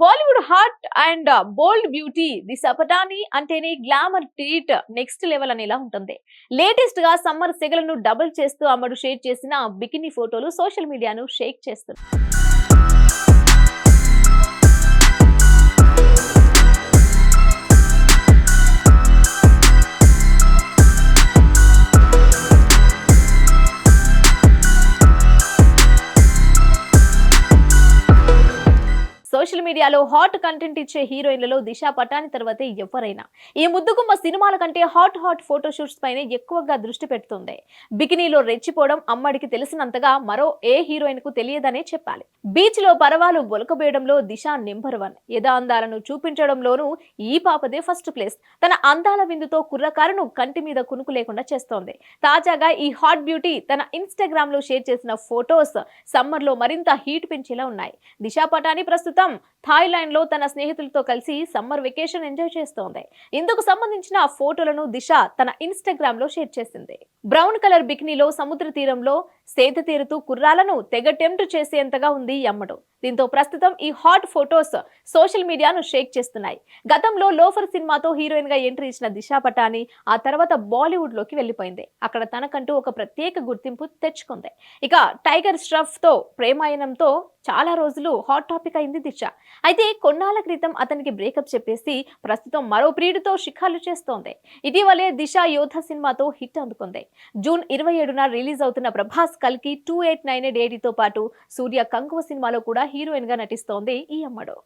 Bollywood hot and bold beauty Disha Patani అంటేనే glamour treat next level అనేలా ఉంటుంది. లేటెస్ట్గా సమ్మర్ సెగలను డబుల్ చేస్తూ అమ్మడు షేర్ చేసిన బికినీ ఫోటోలు సోషల్ మీడియాను షేక్ చేస్తున్నాయి. సోషల్ మీడియాలో హాట్ కంటెంట్ ఇచ్చే హీరోయిన్లలో దిశా పటాని తర్వాతే ఎవరైనా. ఈ ముద్దుగుమ్మ సినిమాల కంటే హాట్ హాట్ ఫోటోషూట్స్ పైన ఎక్కువగా దృష్టి పెడుతుంది. బికినీలో రెచ్చిపోవడం అమ్మడికి తెలిసినంతగా మరో ఏ హీరోయిన్కు తెలియదనే చెప్పాలి. బీచ్లో పరవాలు ఒలకబేయడంలో దిశ నెంబర్ వన్. యథాందాలను చూపించడంలోనూ ఈ పాపదే ఫస్ట్ ప్లేస్. తన అందాల విందుతో కుర్రకారును కంటి మీద కునుకు లేకుండా చేస్తోంది. తాజాగా ఈ హాట్ బ్యూటీ తన ఇన్స్టాగ్రామ్లో షేర్ చేసిన ఫొటోస్ సమ్మర్లో మరింత హీట్ పెంచేలా ఉన్నాయి. దిశా పటాని ప్రస్తుతం థాయిలాండ్లో తన స్నేహితులతో కలిసి సమ్మర్ వెకేషన్ ఎంజాయ్ చేస్తోంది. ఇందుకు సంబంధించిన ఫోటోలను దిశ తన ఇన్స్టాగ్రామ్లో షేర్ చేసింది. బ్రౌన్ కలర్ బికినీలో సముద్ర తీరంలో సేద తీరుతూ కుర్రాలను తెగ టెంప్ట్ చేసేంతగా ఉంది ఈ అమ్మడు. దీంతో ప్రస్తుతం ఈ హాట్ ఫొటోస్ సోషల్ మీడియాను షేక్ చేస్తున్నాయి. గతంలో లోఫర్ సినిమాతో హీరోయిన్గా ఎంట్రీ ఇచ్చిన దిశా పటాని ఆ తర్వాత బాలీవుడ్లోకి వెళ్ళిపోయింది అక్కడ తనకంటూ ఒక ప్రత్యేక గుర్తింపు తెచ్చుకుంది. ఇక టైగర్ స్ట్రఫ్తో ప్రేమాయణంతో చాలా రోజులు హాట్ టాపిక్ అయింది దిశ. అయితే కొన్నాళ్ళ క్రితం అతనికి బ్రేకప్ చెప్పేసి ప్రస్తుతం మరో ప్రియుడితో షికార్లు చేస్తోంది. ఇటీవలే దిశ యోధ సినిమాతో హిట్ అందుకుంది. జూన్ ఇరవై ఏడున రిలీజ్ అవుతున్న ప్రభాస్ కల్కి టూ ఎయిట్ నైన్ ఎయిట్తో పాటు సూర్య కంకువ సినిమాలో కూడా హీరోయిన్గా నటిస్తోంది ఈ అమ్మడు.